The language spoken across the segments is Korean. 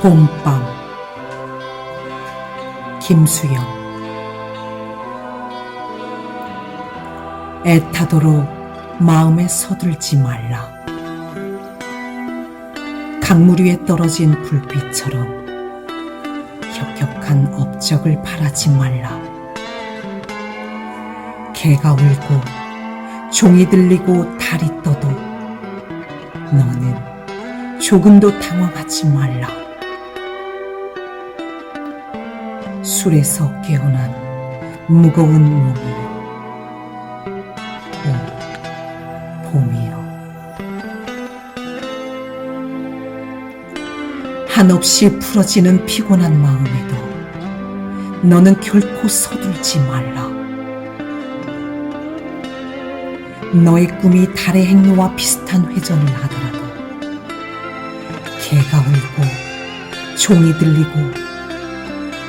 봄밤. 김수영. 애타도록 마음에 서둘지 말라. 강물 위에 떨어진 불빛처럼 혁혁한 업적을 바라지 말라. 개가 울고 종이 들리고 달이 떠도 너는 조금도 당황하지 말라. 술에서 깨어난 무거운 몸이여. 오, 봄이여. 한없이 풀어지는 피곤한 마음에도 너는 결코 서둘지 말라. 너의 꿈이 달의 행로와 비슷한 회전을 하더라도 개가 울고 종이 들리고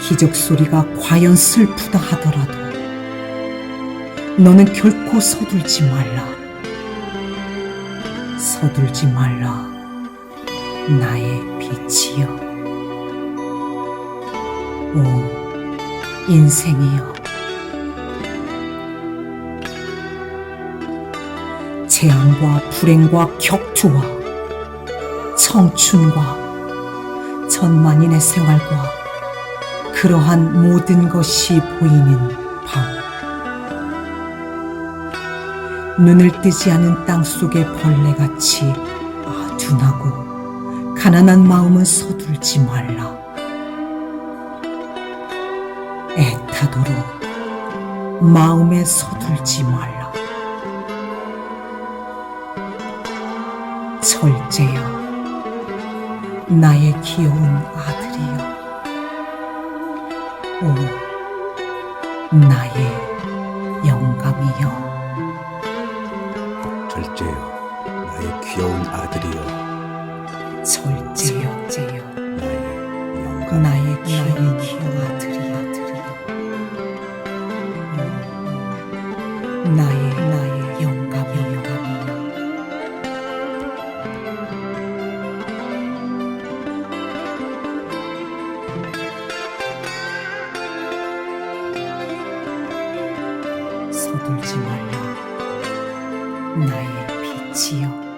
기적 소리가 과연 슬프다 하더라도 너는 결코 서둘지 말라. 서둘지 말라. 나의 빛이여. 오, 인생이여. 재앙과 불행과 격투와 청춘과 천만인의 생활과 그러한 모든 것이 보이는 밤. 눈을 뜨지 않은 땅 속의 벌레같이 둔하고 가난한 마음은 서둘지 말라. 애타도록 마음에 서둘지 말라. 철제여, 나의 귀여운 아들이여. 오, 나의 영감이여. 절제여 나의 귀여운 아들이여 철제여, 제여, 나의 영감 나의 귀여운 아들이여. 오, 나의 나의 서둘지 말라. 나의 빛이여